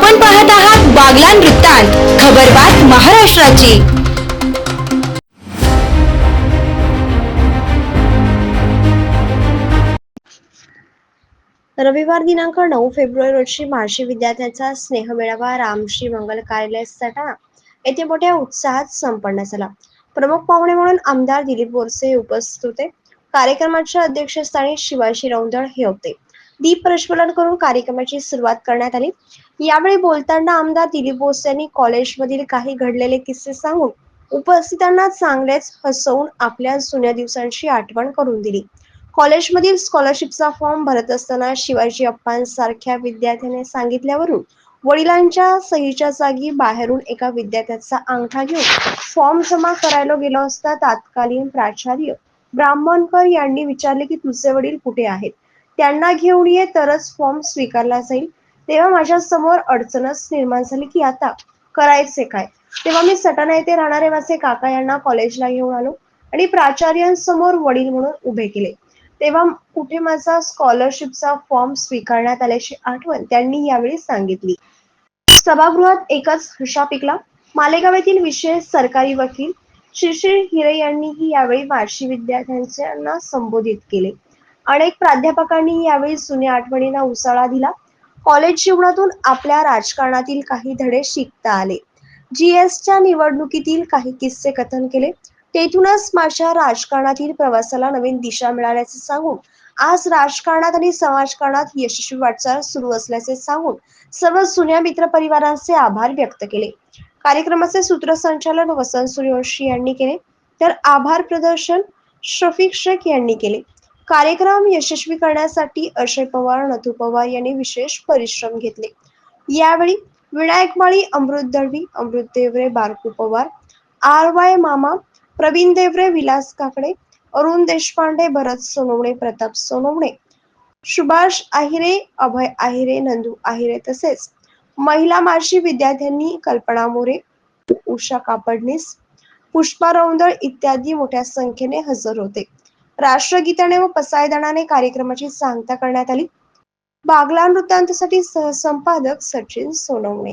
आपण पाहत आहात बागलान वृत्तांत खबरबात महाराष्ट्राची. रविवार दिनांक नऊ फेब्रुवारी रोजी महाराष्ट्र विद्यार्थ्यांचा स्नेहमेळावा रामश्री मंगल कार्यालय सटाणा येथे मोठ्या उत्साहात संपन्न झाला. प्रमुख पाहुणे म्हणून आमदार दिलीप बोरसे उपस्थित होते. कार्यक्रमाच्या अध्यक्षस्थानी शिवाजी रौंदळ हे होते. दीप प्रज्वलन करून कार्यक्रमाची सुरुवात करण्यात आली. यावेळी बोलताना आमदार दिलीप बोस यांनी कॉलेजमधील काही घडलेले किस्से सांगून उपस्थितांना चांगलेच हसवून आपल्या जुन्या दिवसांची आठवण करून दिली. कॉलेजमधील स्कॉलरशिपचा फॉर्म भरत असताना शिवाजी अप्पांसारख्या विद्यार्थ्याने सांगितल्यावरून वडिलांच्या सहीच्या जागी बाहेरून एका विद्यार्थ्याचा अंगठा घेऊन फॉर्म जमा करायला गेलो असता तात्कालीन प्राचार्य ब्राह्मणकर यांनी विचारले की तुझे वडील कुठे आहेत? त्यांना घेऊन ये तरच फॉर्म स्वीकारला जाईल. तेव्हा माझ्यासमोर अडचणच निर्माण झाली की आता करायचे काय? तेव्हा मी सटाणा येथे राहणारे माझे काका यांना कॉलेजला घेऊन आलो आणि प्राचार्यांसमोर वडील म्हणून उभे केले. तेव्हा कुठे माझा स्कॉलरशिपचा फॉर्म स्वीकारण्यात आल्याची आठवण त्यांनी यावेळी सांगितली. सभागृहात एकच हशा पिकला. मालेगाव येथील विशेष सरकारी वकील श्री श्री हिरे यांनीही यावेळी वार्षिक विद्यार्थ्यांना संबोधित केले. अनेक प्राध्यापकांनी यावेळी जुन्या आठवणींना उसाळा दिला. कॉलेज जीवनातून आपल्या राजकारणातील काही धडे शिकता आले. जीएसच्या निवडणुकीतील काही किस्से कथन केले. तेथूनच माझ्या राजकारणातील प्रवासाला नवीन दिशा मिळाल्याचे सांगून आज राजकारणात आणि समाजकारणात यशस्वी वाटचाल सुरू असल्याचे सांगून सर्व जुन्या मित्र परिवारांचे आभार व्यक्त केले. कार्यक्रमाचे सूत्रसंचालन वसंत सूर्यवंशी यांनी केले. तर आभार प्रदर्शन शफीक शेख यांनी केले. कार्यक्रम यशस्वी करण्यासाठी अक्षय पवार नथू पवार यांनी विशेष परिश्रम घेतले. यावेळी विनायक माळी अमृत दळवी अमृत देवरे बारकू पवार आर वाय मामा प्रवीण देवरे विलास काकडे अरुण देशपांडे भरत सोनवणे प्रताप सोनवणे सुभाष आहिरे अभय आहिरे नंदू आहिरे तसेच महिला मार्शी विद्यार्थ्यांनी कल्पना मोरे उषा कापडणीस पुष्पा रौंदळ इत्यादी मोठ्या संख्येने हजर होते. राष्ट्रगीताने व पसायदानाने कार्यक्रमाची सांगता करण्यात आली. बागला वृत्तांतसाठी सहसंपादक सचिन सोनवणे.